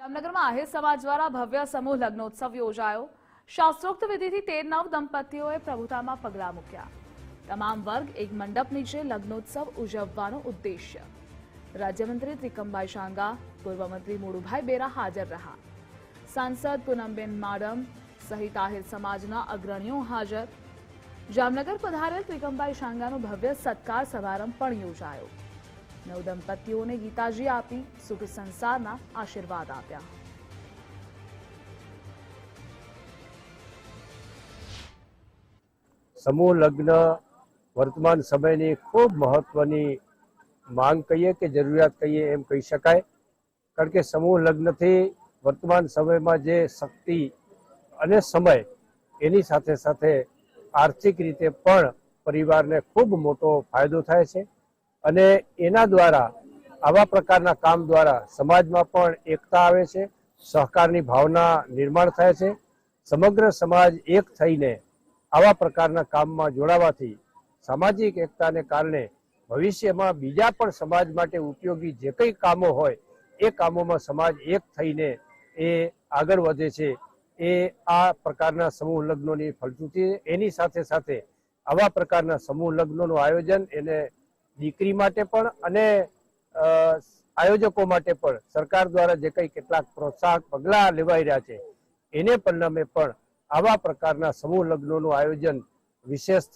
જામનગરમાં આહિર સમાજ દ્વારા ભવ્ય સમૂહ લગ્નોત્સવ યોજાયો. શાસ્ત્રોક્ત વિધિથી તેર નવ દંપતીઓએ પ્રભુતામાં પગલાં મૂક્યા. તમામ વર્ગ એક મંડપ નીચે લગ્નોત્સવ ઉજવવાનો ઉદ્દેશ્ય. રાજ્યમંત્રી ત્રિકમભાઈ શાંગા પૂર્વ મંત્રી મોડુભાઈ બેરા હાજર રહ્યા. સાંસદ પૂનમબેન માડમ સહિત આહિર સમાજના અગ્રણીઓ હાજર. જામનગર પધારેલ ત્રિકમભાઈ શાંગાનો ભવ્ય સત્કાર સમારંભ પણ યોજાયો. નવ દંપતીઓને ગીતાજી આપી સુખ સંસારના આશીર્વાદ આપ્યા. સમૂહ લગ્ન વર્તમાન સમયની ખૂબ મહત્વની માંગ કહીએ કે જરૂરિયાત કહીએ એમ કહી શકાય. કારણ કે સમૂહ લગ્નથી વર્તમાન સમયમાં જે શક્તિ અને સમય એની સાથે સાથે આર્થિક રીતે પણ પરિવારને ખૂબ મોટો ફાયદો થાય છે. અને એના દ્વારા આવા પ્રકારના કામ દ્વારા સમાજમાં પણ એકતા આવે છે, સહકારની ભાવના નિર્માણ થાય છે. સમગ્ર સમાજ એક થઈને આવા પ્રકારના કામમાં જોડાવાથી સામાજિક એકતાને કારણે ભવિષ્યમાં બીજા પણ સમાજ માટે ઉપયોગી જે કંઈ કામો હોય, એ કામોમાં સમાજ એક થઈને એ આગળ વધે છે. એ આ પ્રકારના સમૂહ લગ્નોની ફલશ્રુતિ એની સાથે સાથે આવા પ્રકારના સમૂહ લગ્નોનું આયોજન એને દીકરી માટે પણ અને આયોજકો માટે પણ સરકાર દ્વારા જે કંઈ કેટલાક પ્રોત્સાહક પગલાં લેવાઈ રહ્યા છે, એને પરિણામે પણ આવા પ્રકારના સમૂહ લગ્નોનું આયોજન વિશેષ